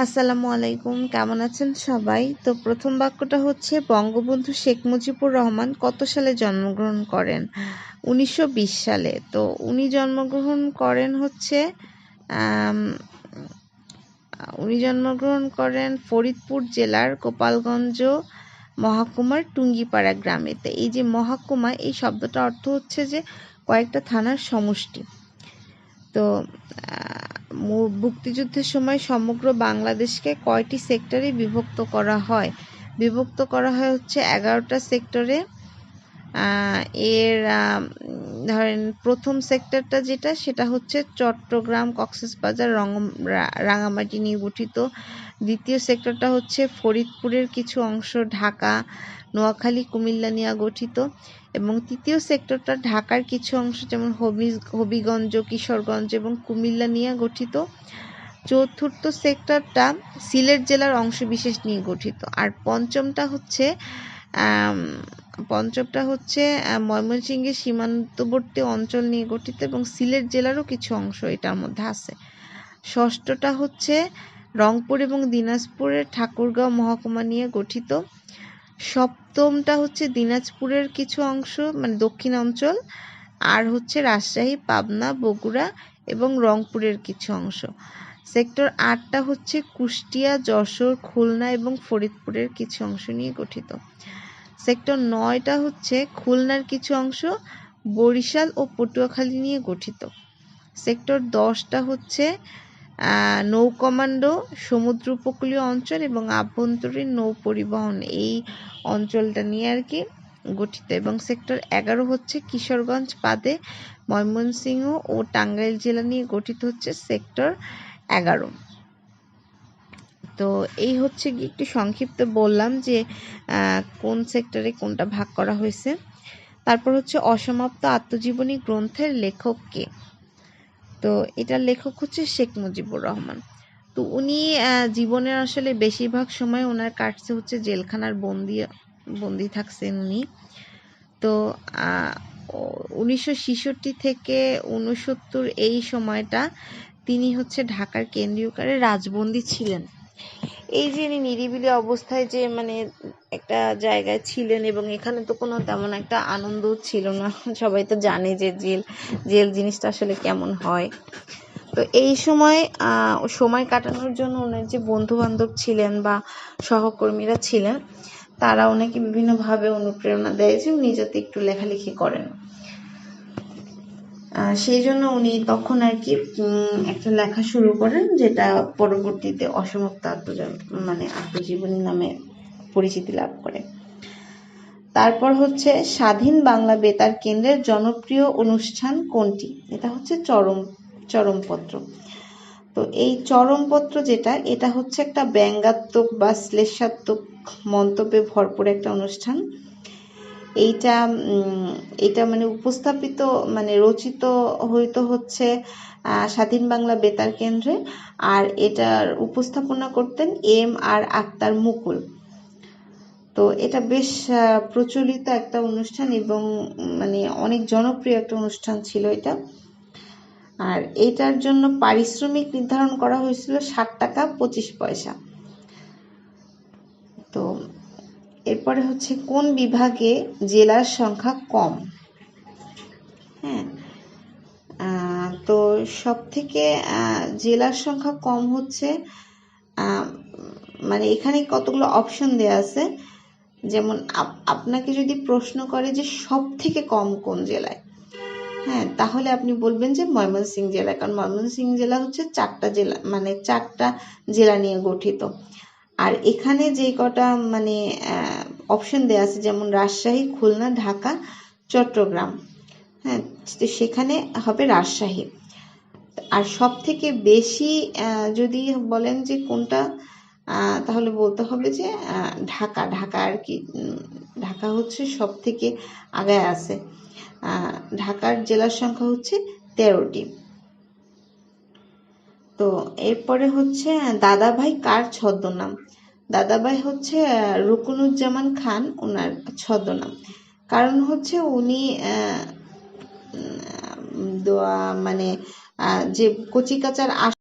আসসালামু আলাইকুম, কেমন আছেন সবাই? তো প্রথম বাক্যটা হচ্ছে, বঙ্গবন্ধু শেখ মুজিবুর রহমান কত সালে জন্মগ্রহণ করেন? উনিশশো বিশ সালে। তো উনি জন্মগ্রহণ করেন হচ্ছে উনি জন্মগ্রহণ করেন ফরিদপুর জেলার গোপালগঞ্জ মহাকুমার টুঙ্গিপাড়া গ্রামেতে এই যে মহাকুমা, এই শব্দটা অর্থ হচ্ছে যে কয়েকটা থানার সমষ্টি। তো মুক্তিযুদ্ধের সময় সমগ্র বাংলাদেশকে কয়টি সেক্টরে বিভক্ত করা হয়? বিভক্ত করা হয় হচ্ছে এগারোটা সেক্টরে এর ধরেন প্রথম সেক্টরটা যেটা, সেটা হচ্ছে চট্টগ্রাম, কক্সবাজার রং রা- রাঙামাটি নিয়ে গঠিত। দ্বিতীয় সেক্টরটা হচ্ছে ফরিদপুরের কিছু অংশ, ঢাকা, নোয়াখালী, কুমিল্লা নিয়ে গঠিত। এবং তৃতীয় সেক্টরটা ঢাকার কিছু অংশ, যেমন হবি হবিগঞ্জ, কিশোরগঞ্জ এবং কুমিল্লা নিয়ে গঠিত। চতুর্থ সেক্টরটা সিলেট জেলার অংশবিশেষ নিয়ে গঠিত। আর পঞ্চমটা হচ্ছে পঞ্চমটা হচ্ছে ময়মনসিংহের সীমান্তবর্তী অঞ্চল নিয়ে গঠিত এবং সিলেট জেলারও কিছু অংশ এটার মধ্যে আছে। ষষ্ঠটা হচ্ছে রংপুর এবং দিনাজপুরের ঠাকুরগাঁও মহকুমা নিয়ে গঠিত। সপ্তমটা হচ্ছে দিনাজপুরের কিছু অংশ মানে দক্ষিণ অঞ্চল। আর হচ্ছে রাজশাহী, পাবনা, বগুড়া এবং রংপুরের কিছু অংশ। সেক্টর আটটা হচ্ছে কুষ্টিয়া, যশোর, খুলনা এবং ফরিদপুরের কিছু অংশ নিয়ে গঠিত। সেক্টর নয়টা হচ্ছে খুলনার কিছু অংশ, বরিশাল ও পটুয়াখালী নিয়ে গঠিত। সেক্টর দশটা হচ্ছে নৌ কমান্ডো, সমুদ্র উপকূলীয় অঞ্চল এবং আভ্যন্তরীণ নৌ পরিবহন। এই অঞ্চলটা নিয়ে আর কি গঠিত এবং সেক্টর এগারো হচ্ছে কিশোরগঞ্জ বাদে ময়মনসিংহ ও টাঙ্গাইল জেলা নিয়ে গঠিত হচ্ছে সেক্টর এগারো। তো এই হচ্ছে কি একটু সংক্ষিপ্ত বললাম যে কোন সেক্টরে কোনটা ভাগ করা হয়েছে। তারপর হচ্ছে অসমাপ্ত আত্মজীবনী গ্রন্থের লেখক কে? তো এটার লেখক হচ্ছে শেখ মুজিবুর রহমান। তো উনি জীবনের আসলে বেশিরভাগ সময় ওনার কাটছে হচ্ছে জেলখানার বন্দি বন্দি থাকছেন উনি। তো উনিশশো ছেষট্টি থেকে উনসত্তর এই সময়টা তিনি হচ্ছে ঢাকার কেন্দ্রীয় কারে রাজবন্দী ছিলেন। এই যে ইনি নিরিবিলি অবস্থায় যে মানে একটা জায়গায় ছিলেন এবং এখানে তো কোনো তেমন একটা আনন্দ ছিল না, সবাই তো জানে যে জেল জেল জিনিসটা আসলে কেমন হয়। তো এই সময় সময় কাটানোর জন্য ওনার যে বন্ধু বান্ধব ছিলেন বা সহকর্মীরা ছিলেন, তারা ওনাকে বিভিন্নভাবে অনুপ্রেরণা দেয় যে উনি যাতে একটু লেখালেখি করেন। সেই জন্য উনি তখন আর কি একটা লেখা শুরু করেন যেটা পরবর্তীতে অসমাপ্ত আত্মজীবন মানে আত্মজীবনী নামে পরিচিতি লাভ করে। তারপর হচ্ছে স্বাধীন বাংলা বেতার কেন্দ্রের জনপ্রিয় অনুষ্ঠান কোনটি? এটা হচ্ছে চরম, চরমপত্র। তো এই চরমপত্র যেটা, এটা হচ্ছে একটা ব্যঙ্গাত্মক বা শ্লেষাত্মক মন্তব্যে ভরপুর একটা অনুষ্ঠান। এইটা এটা মানে উপস্থাপিত মানে রচিত হইতো হচ্ছে স্বাধীন বাংলা বেতার কেন্দ্রে। আর এটার উপস্থাপনা করতেন এম আর আক্তার মুকুল। তো এটা বেশ প্রচলিত একটা অনুষ্ঠান এবং মানে অনেক জনপ্রিয় একটা অনুষ্ঠান ছিল এটা। আর এটার জন্য পারিশ্রমিক নির্ধারণ করা হয়েছিল ষাট টাকা পঁচিশ পয়সা। তো এরপরে হচ্ছে কোন বিভাগে জেলার সংখ্যা কম? হ্যাঁ তো সব থেকে জেলার সংখ্যা কম হচ্ছে মানে এখানে কতগুলো অপশন দেয়া আছে? যেমন আপ- আপনাকে যদি প্রশ্ন করে যে সব থেকে কম কোন জেলায়? হ্যাঁ তাহলে আপনি বলবেন যে ময়মনসিংহ জেলা কারণ ময়মনসিংহ জেলা হচ্ছে চারটা জেলা মানে চারটা জেলা নিয়ে গঠিত। আর এখানে যে কটা মানে অপশন দেওয়া আছে, যেমন রাজশাহী, খুলনা, ঢাকা, চট্টগ্রাম হ্যাঁ তো সেখানে হবে রাজশাহী। আর সব থেকে বেশি যদি বলেন যে কোনটা তাহলে বলতে হবে যে ঢাকা। ঢাকা আর কি ঢাকা হচ্ছে সব থেকে আগায় আছে। ঢাকার জেলার সংখ্যা হচ্ছে তেরোটি। তো এরপরে হচ্ছে, দাদাভাই কার ছদ্মনাম? দাদাভাই হচ্ছে রুকনুজ্জামান খান ওনার ছদ্মনাম। কারণ হচ্ছে উনি মানে যে কচিকাচার